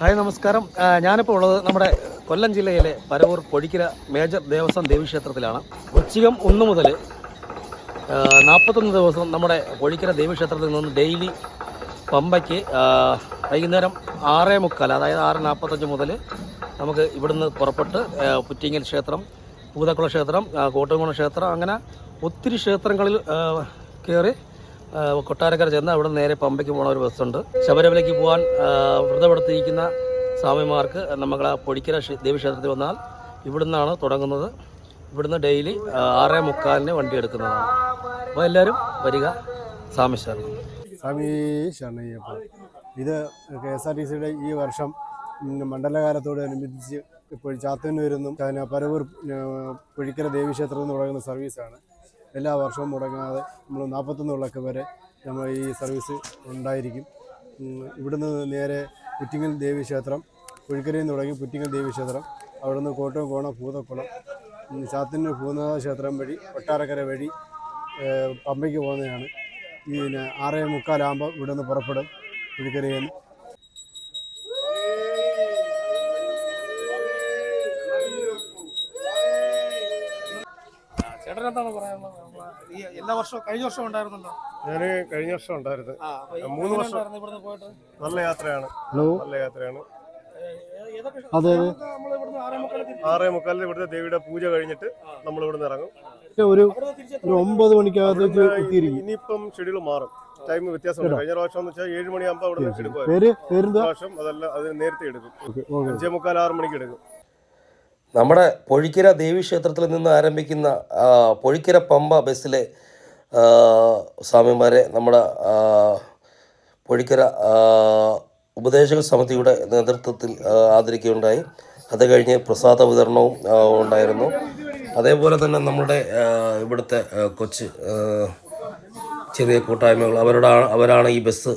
Hi നമസ്കാരം. ഞാനിപ്പോൾ ഉള്ളത് നമ്മുടെ കൊല്ലം ജില്ലയിലെ പരവൂർ പൊടിക്കര മേജർ ദേവസ്വം ദേവീക്ഷേത്രത്തിലാണ്. ഉച്ചകം ഒന്ന് മുതൽ നാൽപ്പത്തൊന്ന് ദിവസം നമ്മുടെ പൊടിക്കര ദേവീക്ഷേത്രത്തിൽ നിന്ന് ഡെയിലി പമ്പയ്ക്ക് വൈകുന്നേരം ആറേ മുക്കാൽ അതായത് ആറ് നാൽപ്പത്തഞ്ച് മുതൽ നമുക്ക് ഇവിടുന്ന് പുറപ്പെട്ട് പുറ്റിങ്ങൽ ക്ഷേത്രം പൂതക്കുള ക്ഷേത്രം ആ, ക്ഷേത്രം അങ്ങനെ ഒത്തിരി ക്ഷേത്രങ്ങളിൽ കയറി കൊട്ടാരക്കര ചെന്ന് അവിടെ നേരെ പമ്പയ്ക്ക് പോകുന്ന ഒരു ബസ്സുണ്ട്. ശബരിമലയ്ക്ക് പോകാൻ വ്രതമെടുത്തിരിക്കുന്ന സ്വാമിമാർക്ക് ആ പൊടിക്കര ക്ഷേ- ദേവീക്ഷേത്രത്തിൽ വന്നാൽ ഇവിടുന്നാണ് തുടങ്ങുന്നത്. ഇവിടുന്ന് ഡെയിലി ആറേ മുക്കാലിന് വണ്ടി എടുക്കുന്നതാണ്. അപ്പോൾ എല്ലാവരും വരിക സ്വാമി ശരണയ്യപ്പ ഇത് കെ എസ് ആർ ടി സിയുടെ ഈ വർഷം മണ്ഡലകാലത്തോടനുബന്ധിച്ച് ഇപ്പോൾ ചാത്തന്നൂരെന്നും പരവൂർ പുഴിക്കര ദേവീക്ഷേത്രം എന്ന് തുടങ്ങുന്ന സർവീസാണ്. എല്ലാ വർഷവും മുടങ്ങാതെ നമ്മൾ നാൽപ്പത്തൊന്ന് വിളക്ക് വരെ നമ്മൾ ഈ സർവീസ് ഉണ്ടായിരിക്കും. ഇവിടുന്ന് നേരെ പുറ്റിങ്ങൽ ദേവീക്ഷേത്രം പുഴിക്കരയിൽ നിന്ന് തുടങ്ങി പുറ്റിങ്ങൽ ദേവീക്ഷേത്രം അവിടുന്ന് കോണം ഭൂതക്കുളം ചാത്തന്നൂർ ഭൂതനാഥ ക്ഷേത്രം വഴി കൊട്ടാരക്കര വഴി പമ്പയ്ക്ക് പോകുന്നതാണ്. ഈ പിന്നെ ആറേ മുക്കാലാകുമ്പോൾ ഇവിടെ നിന്ന് പുറപ്പെടും പുഴിക്കരയിൽ നിന്ന്. എന്താണ് പറയാനുള്ളത്. ഈ എല്ലാ വർഷവും കഴിഞ്ഞ വർഷം ഉണ്ടായിരുന്നല്ലോ. ഞാൻ കഴിഞ്ഞ വർഷം ഉണ്ടായിരുന്നു. ആ, മൂന്ന് വർഷം. ഇവിടുന്ന് പോയിട്ട്? നല്ല യാത്രയാണ്. ഹലോ? നല്ല യാത്രയാണ്. അതെ, അതെ. നമ്മൾ ഇവിടുന്ന് ആറേ മുക്കാലിന് ഇവിടുത്തെ ദേവിയുടെ പൂജ കഴിഞ്ഞിട്ട് നമ്മൾ ഇവിടുന്ന് ഇറങ്ങും. ഒരു ഒമ്പത് മണിക്കകത്തേക്ക് എത്തിയിരിക്കും. ഇനിയിപ്പം ഷെഡ്യൂൾ മാറും. ടൈം വ്യത്യാസമുണ്ട്. കഴിഞ്ഞ പ്രാവശ്യം എന്ന് വെച്ചാൽ ഏഴ് മണിയാകുമ്പോൾ അവിടെ നിന്ന് പേര് പ്രാവശ്യം അതല്ല അത് നേരത്തെ എടുക്കും. Okay okay. അഞ്ചേ മുക്കാൽ ആറ് മണിക്ക് എടുക്കും. നമ്മുടെ പൊഴിക്കര ദേവീക്ഷേത്രത്തിൽ നിന്ന് ആരംഭിക്കുന്ന പൊഴിക്കര പമ്പ ബസ്സിലെ സ്വാമിമാരെ നമ്മുടെ പൊഴിക്കര ഉപദേശക സമിതിയുടെ നേതൃത്വത്തിൽ ആദരിക്കുകയുണ്ടായി. അത് കഴിഞ്ഞ് പ്രസാദ വിതരണവും ഉണ്ടായിരുന്നു. അതേപോലെ തന്നെ നമ്മുടെ ഇവിടുത്തെ കൊച്ച് ചെറിയ കൂട്ടായ്മകൾ അവരുടെ അവരാണ് ഈ ബസ്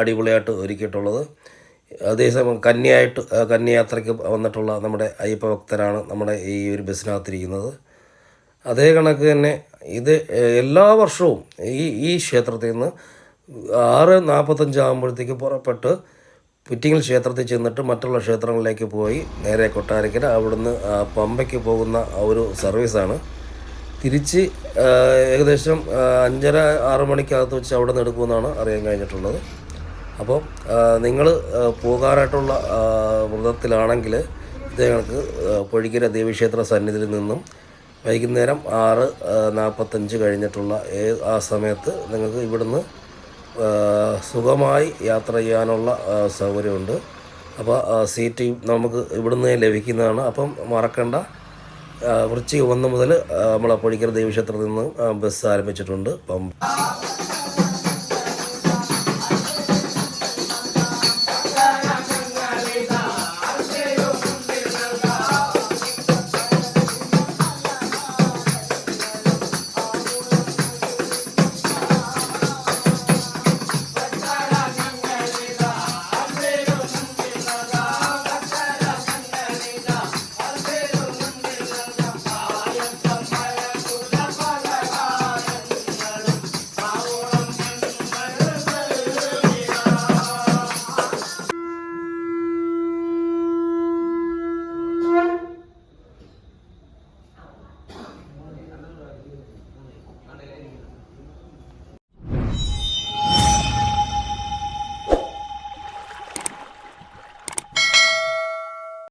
അടിപൊളിയായിട്ട് ഒരുക്കിയിട്ടുള്ളത്. അതേസമയം കന്യായിട്ട് കന്യയാത്രയ്ക്ക് വന്നിട്ടുള്ള നമ്മുടെ അയ്യപ്പ ഭക്തരാണ് നമ്മുടെ ഈ ഒരു ബസ്സിനകത്തിരിക്കുന്നത്. അതേ കണക്ക് തന്നെ ഇത് എല്ലാ വർഷവും ഈ ഈ ക്ഷേത്രത്തിൽ നിന്ന് ആറ് നാൽപ്പത്തഞ്ചാകുമ്പോഴത്തേക്ക് പുറപ്പെട്ട് പുറ്റിങ്ങൽ ക്ഷേത്രത്തിൽ ചെന്നിട്ട് മറ്റുള്ള ക്ഷേത്രങ്ങളിലേക്ക് പോയി നേരെ കൊട്ടാരക്കര അവിടുന്ന് പമ്പയ്ക്ക് പോകുന്ന ഒരു സർവീസാണ്. തിരിച്ച് ഏകദേശം അഞ്ചര ആറ് മണിക്കകത്ത് വെച്ച് അവിടെ നിന്ന് എടുക്കുമെന്നാണ് അറിയാൻ കഴിഞ്ഞിട്ടുള്ളത്. അപ്പോൾ നിങ്ങൾ പോകാനായിട്ടുള്ള ആ, വ്രതത്തിലാണെങ്കിൽ ഞങ്ങൾക്ക് പൊഴിക്കര ദേവീക്ഷേത്ര സന്നിധിയിൽ നിന്നും വൈകുന്നേരം ആറ് നാൽപ്പത്തഞ്ച് കഴിഞ്ഞിട്ടുള്ള ഏ- ആ സമയത്ത് നിങ്ങൾക്ക് ഇവിടുന്ന് സുഖമായി യാത്ര ചെയ്യാനുള്ള സൗകര്യമുണ്ട്. അപ്പോൾ സീറ്റ് നമുക്ക് ഇവിടുന്ന് ലഭിക്കുന്നതാണ്. അപ്പം മറക്കണ്ട. വൃശ്ചിക ഒന്ന് മുതൽ നമ്മളെ പൊഴിക്കര ദേവീക്ഷേത്രത്തിൽ നിന്ന് ബസ് ആരംഭിച്ചിട്ടുണ്ട്. അപ്പം